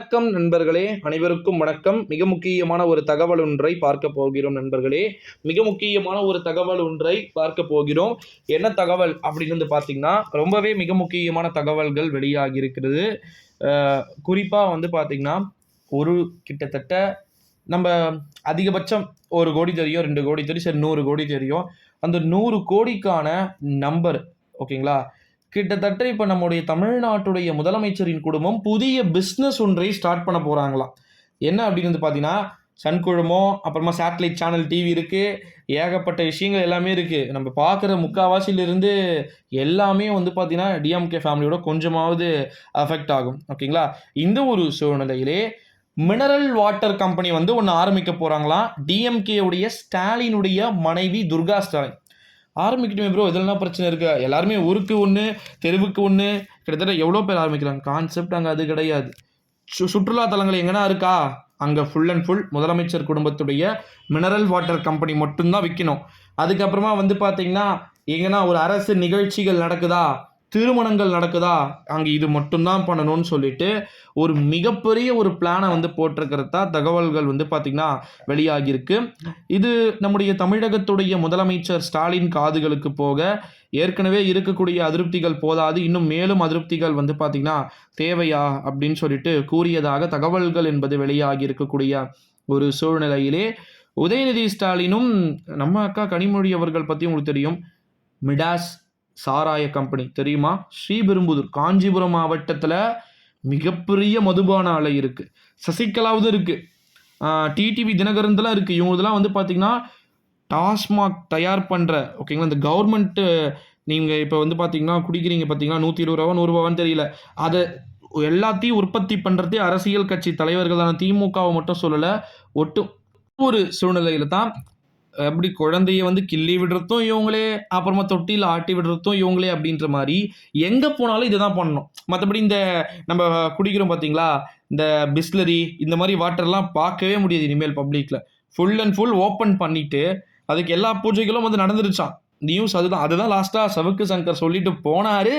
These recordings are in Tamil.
வணக்கம் நண்பர்களே. அனைவருக்கும் வணக்கம். மிக முக்கியமான ஒரு தகவல் ஒன்றை பார்க்க போகிறோம் நண்பர்களே. மிக முக்கியமான ஒரு தகவல் ஒன்றை பார்க்க போகிறோம். என்ன தகவல் அப்படின்னு வந்து பார்த்தீங்கன்னா ரொம்பவே மிக முக்கியமான தகவல்கள் வெளியாகி இருக்கிறது குறிப்பாக வந்து பார்த்தீங்கன்னா ஒரு கிட்டத்தட்ட நம்ம அதிகபட்சம் ஒரு கோடி தெரியும் ரெண்டு கோடி தெரியும் சரி நூறு கோடி தெரியும். அந்த நூறு கோடிக்கான நம்பர் ஓகேங்களா கிட்டத்தட்ட இப்போ நம்முடைய தமிழ்நாட்டுடைய முதலமைச்சரின் குடும்பம் புதிய பிஸ்னஸ் ஒன்றை ஸ்டார்ட் பண்ண போகிறாங்களாம் என்ன அப்படின்னு வந்து பார்த்தீங்கன்னா சன் குழுமம் அப்புறமா சேட்டலைட் சேனல் டிவி இருக்குது ஏகப்பட்ட விஷயங்கள் எல்லாமே இருக்குது நம்ம பார்க்குற முக்கால்வாசியிலிருந்து எல்லாமே வந்து பார்த்தீங்கன்னா டிஎம்கே ஃபேமிலியோட கொஞ்சமாவது அஃபெக்ட் ஆகும். ஓகேங்களா? இந்த ஒரு சூழ்நிலையிலே மினரல் வாட்டர் கம்பெனி வந்து ஒன்று ஆரம்பிக்க போகிறாங்களாம் டிஎம்கேவுடைய ஸ்டாலினுடைய மனைவி துர்கா ஸ்டாலின். ஆரம்பிக்கட்டுமே ப்ரோ இதெல்லாம் பிரச்சனை இருக்கா? எல்லாருமே ஊருக்கு ஒன்று தெருவுக்கு ஒன்று கிட்டத்தட்ட எவ்வளோ பேர் ஆரம்பிக்கிறாங்க? கான்செப்ட் அங்கே அது கிடையாது. சு சுற்றுலா தலங்கள் எங்கன்னா இருக்கா? அங்கே ஃபுல் அண்ட் ஃபுல் முதலமைச்சர் குடும்பத்துடைய மினரல் வாட்டர் கம்பெனி மட்டும்தான் விற்கணும் அதுக்கப்புறமா வந்து பார்த்தீங்கன்னா எங்கன்னா ஒரு அரசு நிகழ்ச்சிகள் நடக்குதா? திருமணங்கள் நடக்குதா? அங்கே இது மட்டும்தான் பண்ணணும்னு சொல்லிட்டு ஒரு மிகப்பெரிய ஒரு பிளானை வந்து போட்டிருக்கிறதா தகவல்கள் வந்து பார்த்திங்கன்னா வெளியாகியிருக்கு. இது நம்முடைய தமிழகத்துடைய முதலமைச்சர் ஸ்டாலின் காதுகளுக்கு போக ஏற்கனவே இருக்கக்கூடிய அதிருப்திகள் போதாது. இன்னும் மேலும் அதிருப்திகள் வந்து பார்த்திங்கன்னா தேவையா அப்படின்னு சொல்லிட்டு கூறியதாக தகவல்கள் என்பது வெளியாகி இருக்கக்கூடிய ஒரு சூழ்நிலையிலே உதயநிதி ஸ்டாலினும் நம்ம அக்கா கனிமொழி அவர்கள் பற்றி உங்களுக்கு தெரியும். மிடாஸ் சாராய கம்பெனி. தெரியுமா? ஸ்ரீபெரும்புதூர் காஞ்சிபுரம் மாவட்டத்தில் மிகப்பெரிய மதுபான ஆலை இருக்குது சசிகலாவது இருக்குது டிடிவி தினகரன்லாம் இருக்குது இவங்களதெல்லாம் வந்து பார்த்திங்கன்னா டாஸ்மாக் தயார் பண்ணுற ஓகேங்களா? இந்த கவர்மெண்ட்டு நீங்கள் இப்போ வந்து பார்த்தீங்கன்னா குடிக்கிறீங்க பார்த்தீங்கன்னா நூற்றி இருபது ரூபா நூறுரூவான்னு தெரியல. அதை எல்லாத்தையும் உற்பத்தி பண்ணுறதே அரசியல் கட்சி தலைவர்களான திமுகவை மட்டும் சொல்லலை ஒட்டு ஒரு சூழ்நிலையில் தான் எப்படி குழந்தைய வந்து கிள்ளி விடுறதும் இவங்களே அப்புறமா தொட்டியில் ஆட்டி விடுறதும் இவங்களே அப்படின்ற மாதிரி எங்கே போனாலும் இதை தான் பண்ணணும். மற்றபடி இந்த நம்ம குடிக்கிறோம் பார்த்தீங்களா இந்த பிஸ்லரி இந்த மாதிரி வாட்டர்லாம் பார்க்கவே முடியாது இனிமேல் பப்ளிக்கில் ஃபுல் அண்ட் ஃபுல் ஓப்பன் பண்ணிவிட்டு அதுக்கு எல்லா பூஜைகளும் வந்து நடந்துருச்சான் நியூஸ் அதுதான். அதுதான் லாஸ்ட்டாக சவுக்கு சங்கர் சொல்லிட்டு போனார்.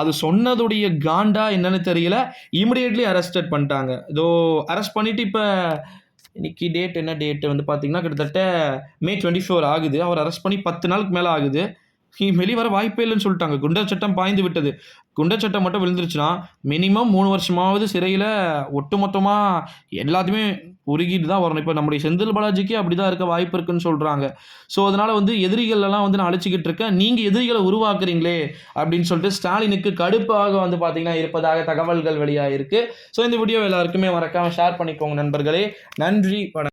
அது சொன்னதுடைய காண்டா என்னன்னு தெரியல. இமிடியேட்லி அரெஸ்டட் பண்ணிட்டாங்க. இதோ அரெஸ்ட் பண்ணிவிட்டு இப்போ இன்னைக்கு டேட் என்ன டேட்டு வந்து பார்த்தீங்கன்னா கிட்டத்தட்ட மே டுவெண்ட்டி ஃபோர் ஆகுது. அவர் அரெஸ்ட் பண்ணி பத்து நாளுக்கு மேலே ஆகுது. வெளிவர வர வாய்ப்பே இல்லைன்னு சொல்லிட்டாங்க. குண்டர் சட்டம் பாய்ந்து விட்டது. குண்டர் சட்டம் மட்டும் விழுந்துருச்சுன்னா மினிமம் மூணு வருஷமாவது சிறையில் ஒட்டுமொத்தமாக எல்லாத்தையுமே உருகிட்டு தான் வரணும். இப்போ நம்முடைய செந்தில் பாலாஜிக்கே அப்படி தான் இருக்க வாய்ப்பு இருக்குன்னு சொல்கிறாங்க ஸோ அதனால் வந்து எதிரிகளெல்லாம் வந்து நான் அழைச்சிக்கிட்டு இருக்கேன். நீங்கள் எதிரிகளை உருவாக்குறீங்களே அப்படின்னு சொல்லிட்டு ஸ்டாலினுக்கு கடுப்பாக வந்து பார்த்தீங்கன்னா இருப்பதாக தகவல்கள் வெளியாக இருக்குது ஸோ இந்த வீடியோ எல்லாருக்குமே மறக்காமல் ஷேர் பண்ணிக்கோங்க நண்பர்களே. நன்றி வணக்கம்.